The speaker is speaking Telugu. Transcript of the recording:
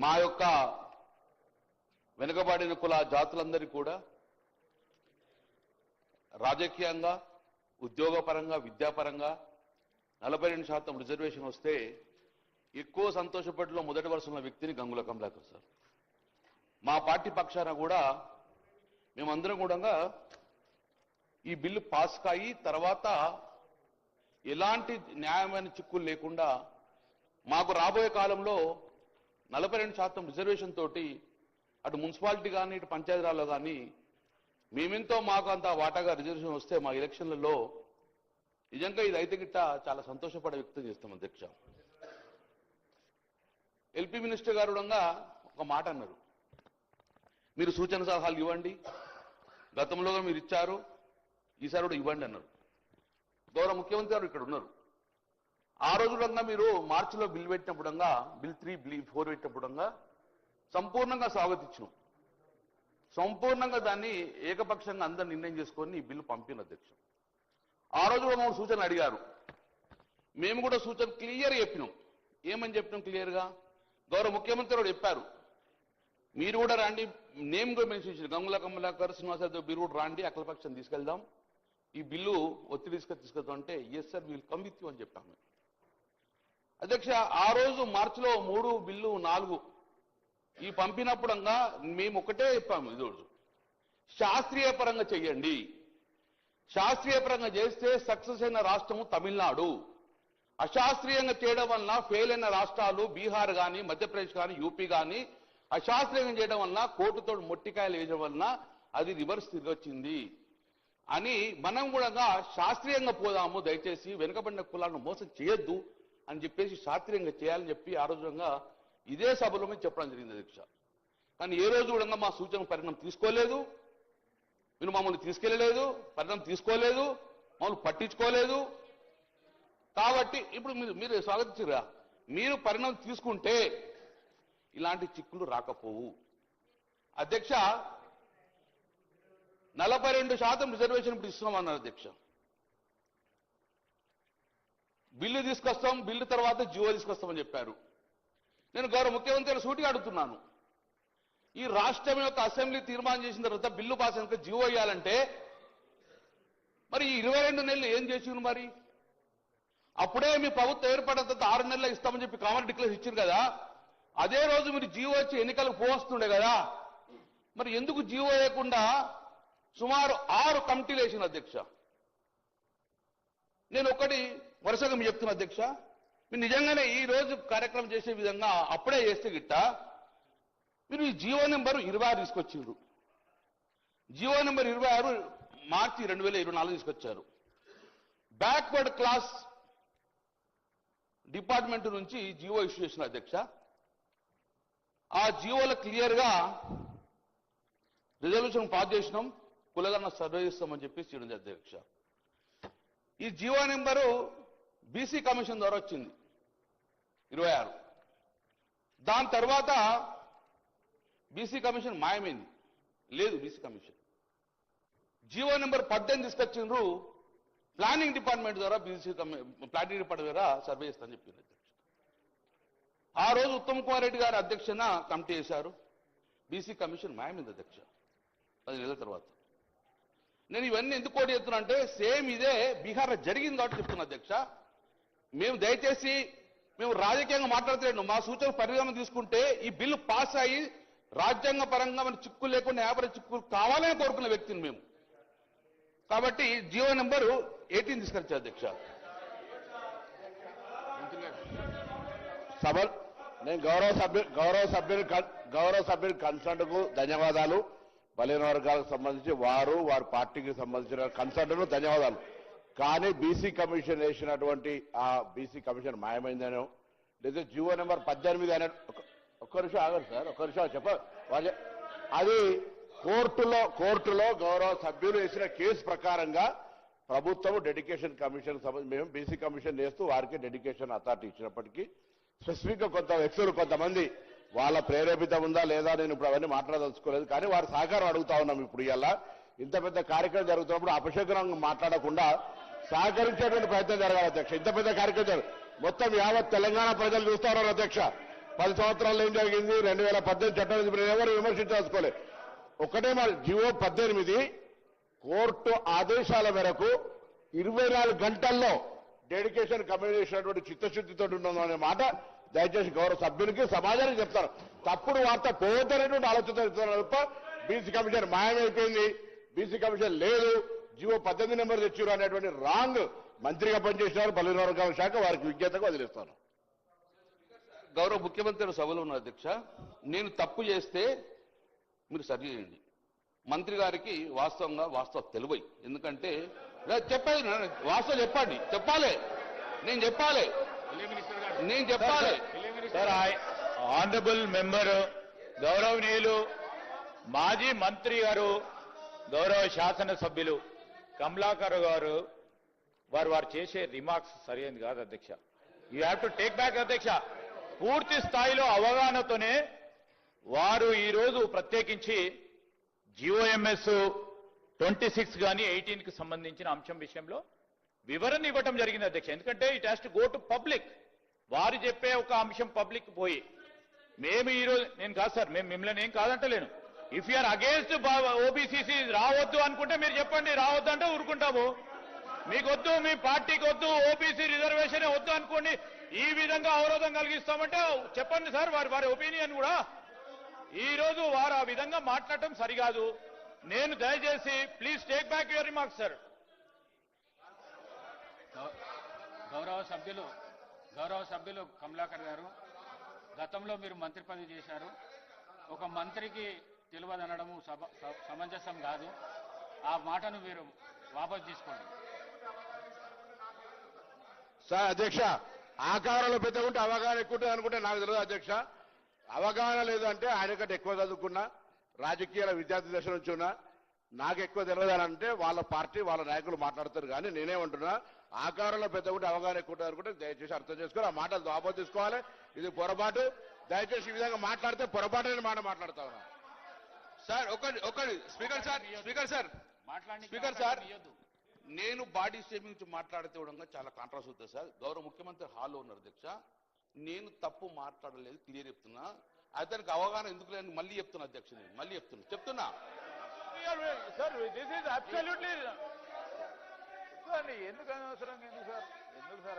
మా యొక్క వెనుకబడిన కుల జాతులందరి కూడా రాజకీయంగా ఉద్యోగపరంగా విద్యాపరంగా నలభై రెండు శాతం రిజర్వేషన్ వస్తే ఎక్కువ సంతోషపడిలో మొదటి వరుసలో వ్యక్తిని గంగుల కమలాకర్ సార్. మా పార్టీ పక్షాన కూడా మేమందరం కూడా ఈ బిల్లు పాస్ కాయి తర్వాత ఎలాంటి న్యాయమైన చిక్కులు లేకుండా మాకు రాబోయే కాలంలో నలభై రెండు శాతం రిజర్వేషన్ తోటి అటు మున్సిపాలిటీ కానీ ఇటు పంచాయతీరాల్లో కానీ మేమెంతో మాకు అంత వాటాగా రిజర్వేషన్ వస్తే మా ఎలక్షన్లలో నిజంగా ఇది అయితే గిట్ట చాలా సంతోషపడే వ్యక్తం చేస్తాం అధ్యక్ష. ఎల్పీ మినిస్టర్ గారు కూడా ఒక మాట అన్నారు. మీరు సూచన సలహాలు ఇవ్వండి. గతంలో మీరు ఇచ్చారు. ఈసారి కూడా ఇవ్వండి అన్నారు. గౌరవ ముఖ్యమంత్రి గారు ఇక్కడ ఉన్నారు. ఆ రోజులంగా మీరు మార్చిలో బిల్ పెట్టినప్పుడంగా బిల్ త్రీ బిల్ ఫోర్ పెట్టినప్పుడంగా సంపూర్ణంగా స్వాగతించినాం. సంపూర్ణంగా దాన్ని ఏకపక్షంగా అందరు నిర్ణయం చేసుకొని ఈ బిల్లు పంపిన అధ్యక్షం ఆ రోజు మమ్మల్ని సూచన అడిగారు. మేము కూడా సూచన క్లియర్ చెప్పినాం. ఏమని చెప్పినాం క్లియర్గా? గౌరవ ముఖ్యమంత్రి కూడా చెప్పారు. మీరు కూడా రాండి. నేమ్ కూడా మెన్షన్ చేశారు. గంగుల కమలాకర్ శ్రీనివాసరావు మీరు కూడా రాండి. అఖిలపక్షం తీసుకెళ్దాం. ఈ బిల్లు ఒత్తిడి తీసుకొని తీసుకెళ్తాం అంటే yes sir will come with you అని చెప్పాము. అధ్యక్ష ఆ రోజు మార్చిలో మూడు బిల్లు నాలుగు. ఈ పంపినప్పుడంగా మేము ఒకటే చెప్పాము ఈ శాస్త్రీయ పరంగా చెయ్యండి. శాస్త్రీయ పరంగా చేస్తే సక్సెస్ అయిన రాష్ట్రము తమిళనాడు. అశాస్త్రీయంగా చేయడం వలన ఫెయిల్ అయిన రాష్ట్రాలు బీహార్ కానీ మధ్యప్రదేశ్ కానీ యూపీ కానీ అశాస్త్రీయంగా చేయడం వలన కోర్టుతో మొట్టికాయలు వేయడం వలన అది రివర్స్ తిరిగి వచ్చింది. అని మనం కూడా శాస్త్రీయంగా పోదాము దయచేసి వెనుకబడిన కులాలను మోసం చేయొద్దు. అని చెప్పేసి శాస్త్రీయంగా చేయాలని చెప్పి ఆ రోజుగా ఇదే సభలో మేము చెప్పడం జరిగింది అధ్యక్ష. కానీ ఏ రోజు కూడా మా సూచన పరిణామం తీసుకోలేదు. మీరు మమ్మల్ని తీసుకెళ్ళలేదు పరిణామం తీసుకోలేదు మమ్మల్ని పట్టించుకోలేదు. కాబట్టి ఇప్పుడు మీరు మీరు స్వాగతించరా మీరు పరిణామం తీసుకుంటే ఇలాంటి చిక్కులు రాకపోవు. అధ్యక్ష నలభై రెండు శాతం రిజర్వేషన్ ఇప్పుడు ఇస్తున్నామన్నారు అధ్యక్ష. బిల్లు తీసుకొస్తాం బిల్లు తర్వాత జియో తీసుకొస్తామని చెప్పారు. నేను గౌరవ ముఖ్యమంత్రి సూటిగా అడుగుతున్నాను. ఈ రాష్ట్రం యొక్క అసెంబ్లీ తీర్మానం చేసిన తర్వాత బిల్లు పాస్ అయిన జియో వేయాలంటే మరి ఈ ఇరవై రెండు నెలలు ఏం చేసిండు మరి? అప్పుడే మీ ప్రభుత్వం ఏర్పడిన తర్వాత ఆరు నెలలు ఇస్తామని చెప్పి కామన్ డిక్లేర్ ఇచ్చారు కదా. అదే రోజు మీరు జియో వచ్చి ఎన్నికలకు పోస్తుండే కదా. మరి ఎందుకు జియో వేయకుండా సుమారు ఆరు కమిటీలు వేసిన అధ్యక్ష. నేను ఒకటి వరుసగా మీ చెప్తున్నా అధ్యక్ష. మీరు నిజంగానే ఈ రోజు కార్యక్రమం చేసే విధంగా అప్పుడే చేస్తే గిట్ట? మీరు ఈ జియో నెంబర్ ఇరవై ఆరు తీసుకొచ్చిండ్రు. జియో నెంబర్ ఇరవై ఆరు మార్చి రెండు వేల ఇరవై నాలుగు తీసుకొచ్చారు. బ్యాక్వర్డ్ క్లాస్ డిపార్ట్మెంట్ నుంచి జియో ఇష్యూ చేసిన అధ్యక్ష. ఆ జియోలో క్లియర్గా రిజర్వేషన్ పాస్ చేసినాం కులగన్న సర్వే చేస్తామని చెప్పి చేయడం అధ్యక్ష. ఈ జియో నెంబరు బీసీ కమిషన్ ద్వారా వచ్చింది. ఇరవై ఆరు. దాని తర్వాత బీసీ కమిషన్ మాయమైంది. లేదు బీసీ కమిషన్. జీవో నెంబర్ పద్దెనిమిది తీసుకొచ్చిండ్రు. ప్లానింగ్ డిపార్ట్మెంట్ ద్వారా బీసీ ప్లానింగ్ డిపార్ట్మెంట్ ద్వారా సర్వే చేస్తామని చెప్పింది అధ్యక్ష ఆ రోజు ఉత్తమ్ కుమార్ రెడ్డి గారి అధ్యక్షన కమిటీ చేశారు బీసీ కమిషన్ మాయమైంది అధ్యక్ష. పది నెలల తర్వాత. నేను ఇవన్నీ ఎందుకు కోటి చెప్తున్నా అంటే సేమ్ ఇదే బీహార్లో జరిగింది కాబట్టి చెప్తున్నా అధ్యక్ష. మేము దయచేసి మేము రాజకీయంగా మాట్లాడతలేను మా సూచన పరిగణన తీసుకుంటే ఈ బిల్లు పాస్ అయ్యి రాజ్యాంగ పరంగా మన చిక్కులు లేకుండా యాభై చిక్కులు కావాలని కోరుకున్న వ్యక్తిని మేము. కాబట్టి జియో నెంబరు ఎయిటీన్ తీసుకొచ్చా అధ్యక్ష. సభ నేను గౌరవ సభ్యు గౌరవ సభ్యుని గౌరవ సభ్యుని కన్సల్ట్కు ధన్యవాదాలు. బలహీన వర్గాలకు సంబంధించి వారు వారి పార్టీకి సంబంధించిన కన్సల్ట్ ధన్యవాదాలు. కానీ బీసీ కమిషన్ వేసినటువంటి ఆ బీసీ కమిషన్ మాయమైందనో లేదా జీవో నెంబర్ పద్దెనిమిది అనే ఒక్క- నిమిషం ఆగండి సార్ ఒక్క నిమిషం చెప్ప అది కోర్టులో కోర్టులో గౌరవ సభ్యులు వేసిన కేసు ప్రకారంగా ప్రభుత్వం డెడికేషన్ కమిషన్ మేము బీసీ కమిషన్ వేస్తూ వారికి డెడికేషన్ అథారిటీ ఇచ్చినప్పటికీ స్పెసిఫిక్గా కొంత వ్యక్తులు కొంతమంది వాళ్ళ ప్రేరేపితం ఉందా లేదా నేను ఇప్పుడు అవన్నీ మాట్లాడదలుచుకోలేదు కానీ వారి సహకారం అడుగుతా ఉన్నాం ఇప్పుడు ఇలా ఇంత పెద్ద కార్యక్రమం జరుగుతున్నప్పుడు అపశకునంగా మాట్లాడకుండా సహకరించేటువంటి ప్రయత్నం జరగాలి అధ్యక్ష. ఇంత పెద్ద కార్యక్రమం మొత్తం యావత్ తెలంగాణ ప్రజలు చూస్తారో అధ్యక్ష. పది సంవత్సరాలు ఏం జరిగింది? రెండు వేల పద్దెనిమిది చట్టం ఎవరు విమర్శించాల్సుకోలేదు ఒకటే మరి జివో పద్దెనిమిది కోర్టు ఆదేశాల మేరకు ఇరవై నాలుగు గంటల్లో డెడికేషన్ కమ్యూనికేషన్ చేసినటువంటి చిత్తశుద్ధితో ఉన్నాం అనే మాట దయచేసి గౌరవ సభ్యునికి సమాజానికి చెప్తారు తప్పుడు వార్త పోవద్దనేటువంటి ఆలోచన చెప్తున్నారు తప్ప బీసీ కమిషన్ మాయమైపోయింది. బీసీ కమిషన్ లేదు జివో పద్దెనిమిది నెంబర్ తెచ్చారు అనేటువంటి రాంగ్ మంత్రిగా పనిచేసినారు పల్లెల వర్గాల శాఖ వారికి విజ్ఞతకు వదిలేస్తాను గౌరవ ముఖ్యమంత్రి సభలో ఉన్నారు అధ్యక్ష నేను తప్పు చేస్తే మీరు సరి చేయండి. మంత్రి గారికి వాస్తవంగా వాస్తవం తెలివై. ఎందుకంటే లే- చెప్పండి నా- వాస్తవం చెప్పండి. చెప్పాలి. నేను చెప్పాలి. నేను చెప్పాలి. సార్ ఆనరబుల్ మెంబర్ గౌరవనీయులు మాజీ మంత్రి గారు గౌరవ శాసనసభ్యులు కమలాకర్ గారు వారు వారు చేసే రిమార్క్స్ సరైనది కాదు అధ్యక్ష. You have to take back అధ్యక్ష. పూర్తి స్థాయిలో అవగాహనతోనే వారు ఈరోజు ప్రత్యేకించి జిఓఎంఎస్ ట్వంటీ సిక్స్ కానీ ఎయిటీన్కి సంబంధించిన అంశం విషయంలో వివరణ ఇవ్వటం జరిగింది అధ్యక్ష. ఎందుకంటే it has to go to public వారు చెప్పే ఒక అంశం పబ్లిక్ పోయి. మేము ఈరోజు నేను కాదు సార్ మేము మిమ్మల్ని ఏం కాదంటలేను. ఇఫ్ యూఆర్ అగేన్స్ట్ ఓబీసీసీ రావద్దు అనుకుంటే మీరు చెప్పండి రావద్దు అంటే ఊరుకుంటాము. మీకొద్దు మీ పార్టీకి వద్దు ఓబీసీ రిజర్వేషన్ వద్దు అనుకోండి ఈ విధంగా అవరోధం కలిగిస్తామంటే చెప్పండి సార్ వారి వారి ఒపీనియన్ కూడా. ఈ రోజు వారు ఆ విధంగా మాట్లాడటం సరికాదు. నేను దయచేసి please take back your remarks sir గౌ- గౌరవ సభ్యులు గౌరవ సభ్యులు కమలాకర్ గారు గతంలో మీరు మంత్రి పదవి చేశారు. ఒక మంత్రికి తెలియదనడము స- సమంజసం కాదు. ఆ మాటను మీరు వాపసు తీసుకోండి. సార్ అధ్యక్ష ఆకారంలో పెద్ద ఉంటే అవగాహన ఎక్కువ అనుకుంటే నాకు తెలియదు అధ్యక్ష. అవగాహన లేదంటే ఆయన కంటే ఎక్కువ చదువుకున్నా రాజకీయాల విద్యార్థి దశ నుంచి ఉన్నా నాకు ఎక్కువ తెలియదు అని అంటే వాళ్ళ పార్టీ వాళ్ళ నాయకులు మాట్లాడతారు కానీ నేనేమంటున్నా ఆకారంలో పెద్ద ఉంటే అవగాహన ఎక్కువ అనుకుంటే దయచేసి అర్థం చేసుకొని ఆ మాటలు దాపో తీసుకోవాలి. ఇది పొరపాటు. దయచేసి ఈ విధంగా మాట్లాడితే పొరపాటు అనే మాట మాట్లాడతా ఉన్నా. సార్ ఒకటి ఒకటి speaker sir speaker sir speaker sir నేను బాడీ షేమింగ్ గురించి మాట్లాడితే కూడా చాలా కాంట్రాస్ అవుతుంది సార్. గౌరవ ముఖ్యమంత్రి హాల్లో ఉన్నారు అధ్యక్ష నేను తప్పు మాట్లాడలేదు క్లియర్ చెప్తున్నా. అతనికి అవగాహన ఎందుకు లేని మళ్ళీ చెప్తున్నా అధ్యక్ష నేను మళ్ళీ చెప్తున్నా. చెప్తున్నా. సార్ దిస్ ఈజ్ అబ్సల్యూట్లీ ఎందుకు అనవసరం ఎందుకు సార్ ఎందుకు సార్